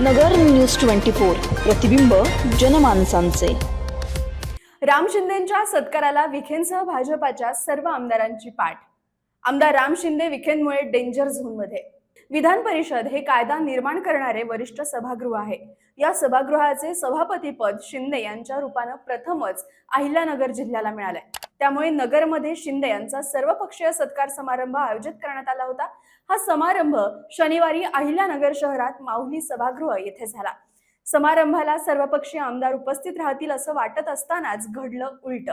नगर news twenty four प्रतिबिंब जनमानसांचे. राम शिंदेच्या सत्काराला विखेंसह भाजपाच्या सर्व आमदारांची पाठ. आमदार राम शिंदे विखेंमुळे डेंजर झोनमध्ये विधान परिषद हे कायदा निर्माण करणारे वरिष्ठ सभागृह आहे. या सभागृहाचे सभापतीपद शिंदे यांच्या रूपानं प्रथमच अहिल्यानगर जिल्ह्याला मिळालंय. त्यामुळे नगरमध्ये शिंदे यांचा सर्वपक्षीय सत्कार समारंभ आयोजित करण्यात आला होता. हा समारंभ शनिवारी अहिल्यानगर शहरात माऊली सभागृह येथे झाला. समारंभाला सर्वपक्षीय आमदार उपस्थित राहतील असं वाटत असतानाच घडलं उलट.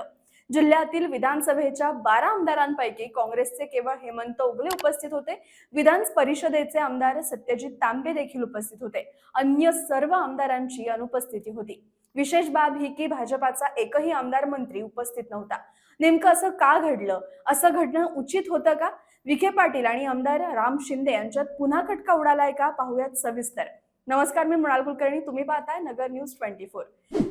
जिल्ह्यातील विधानसभेच्या बारा आमदारांपैकी काँग्रेसचे केवळ हेमंत उगले उपस्थित होते. विधान परिषदेचे आमदार सत्यजित तांबे देखील उपस्थित होते. अन्य सर्व आमदारांची अनुपस्थिती होती. विशेष बाब ही की भाजपाचा एकही आमदार मंत्री उपस्थित नव्हता. नेमकं असं का घडलं? असं घडणं उचित होतं का? विखे पाटील आणि आमदार राम शिंदे यांच्यात पुन्हा खटका उडालाय का? पाहूयात सविस्तर. नमस्कार मी मृणाल कुलकर्णी. तुम्ही पाहताय नगर न्यूज ट्वेंटी फोर.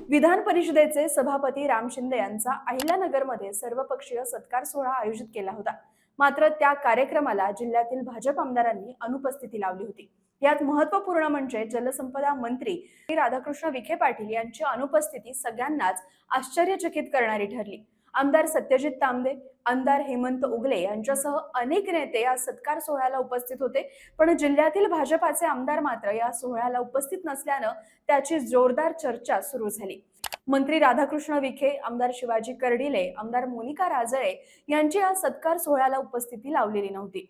विधान परिषदेचे सभापती राम शिंदे यांचा अहिल्यानगरमध्ये सर्वपक्षीय सत्कार सोहळा आयोजित केला होता. मात्र त्या कार्यक्रमाला जिल्ह्यातील भाजप आमदारांनी अनुपस्थिती लावली होती. यात महत्त्वपूर्ण म्हणजे जलसंपदा मंत्री श्री राधाकृष्ण विखे पाटील यांची अनुपस्थिती सगळ्यांनाच आश्चर्यचकित करणारी ठरली. आमदार सत्यजित तांबे आमदार हेमंत उगले यांच्यासह अनेक नेते या सत्कार सोहळ्याला उपस्थित होते. पण जिल्ह्यातील भाजपाचे आमदार मात्र या सोहळ्याला उपस्थित नसल्यानं त्याची जोरदार चर्चा सुरू झाली. मंत्री राधाकृष्ण विखे आमदार शिवाजी कर्डिले आमदार मोनिका राजळे यांची या सत्कार सोहळ्याला उपस्थिती लावलेली नव्हती.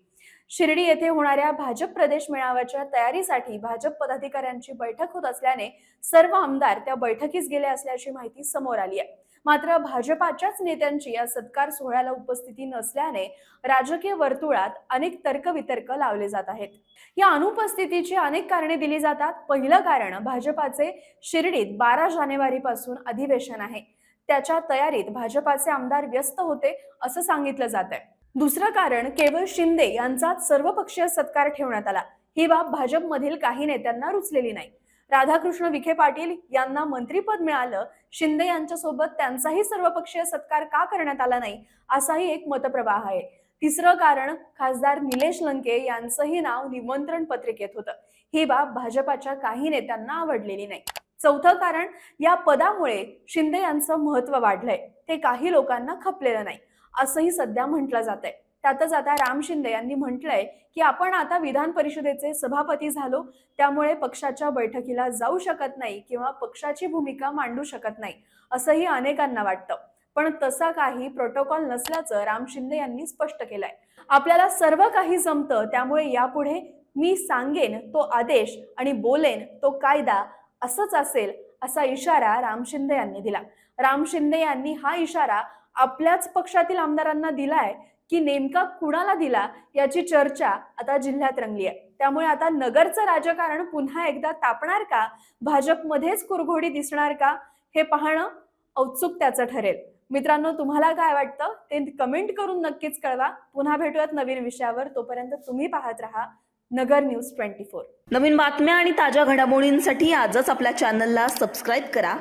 शिर्डी येथे होणाऱ्या भाजप प्रदेश मेळाव्याच्या तयारीसाठी भाजप पदाधिकाऱ्यांची बैठक होत असल्याने सर्व आमदार त्या बैठकीस गेले असल्याची माहिती समोर आली आहे. मात्र भाजपाच्याच नेत्यांची या सत्कार सोहळ्याला उपस्थिती नसल्याने राजकीय वर्तुळात अनेक तर्कवितर्क लावले जात आहेत. या अनुपस्थितीची अनेक कारणे दिली जातात. पहिलं कारण भाजपाचे शिर्डीत बारा जानेवारी पासून अधिवेशन आहे. त्याच्या तयारीत भाजपाचे आमदार व्यस्त होते असं सांगितलं जात आहे दुसरं कारण केवळ शिंदे यांचाच सर्वपक्षीय सत्कार ठेवण्यात आला. ही बाब भाजपमधील काही नेत्यांना रुचलेली नाही. राधाकृष्ण विखे पाटील यांना मंत्रीपद मिळालं शिंदे यांच्यासोबत त्यांचाही सर्वपक्षीय सत्कार का करण्यात आला नाही असाही एक मतप्रवाह आहे. तिसरं कारण खासदार निलेश लंके यांचंही नाव निमंत्रण पत्रिकेत होतं. ही बाब भाजपाच्या काही नेत्यांना आवडलेली नाही. चौथं कारण या पदामुळे शिंदे यांचं महत्त्व वाढलंय. ते काही लोकांना खपलेलं नाही. असंही सध्या म्हटलं जात आहे त्यातच आता राम शिंदे यांनी म्हटलंय की आपण आता विधान परिषदेचे सभापती झालो त्यामुळे पक्षाच्या बैठकीला जाऊ शकत नाही किंवा पक्षाची भूमिका मांडू शकत नाही असंही अनेकांना वाटतं. पण तसा काही प्रोटोकॉल नसल्याचं राम शिंदे यांनी स्पष्ट केलंय. आपल्याला सर्व काही जमतं त्यामुळे यापुढे मी सांगेन तो आदेश आणि बोलेन तो कायदा असंच असेल असा इशारा राम शिंदे यांनी दिला. राम शिंदे यांनी हा इशारा आपल्याच पक्षातील आमदारांना दिलाय की नेमका कुणाला दिला याची चर्चा आता जिल्ह्यात रंगली आहे. त्यामुळे आता नगरचं राजकारण पुन्हा एकदा तापणार का? भाजपमध्येच कुरघोडी दिसणार का? हे पाहणं औत्सुकत्याचं ठरेल. मित्रांनो तुम्हाला काय वाटतं? ते कमेंट करून नक्कीच कळवा. पुन्हा भेटूयात नवीन विषयावर. तोपर्यंत तुम्ही पाहत राहा नगर न्यूज ट्वेंटी फोर. नवीन बातम्या आणि ताज्या घडामोडींसाठी आजच आपल्या चॅनलला सबस्क्राईब करा.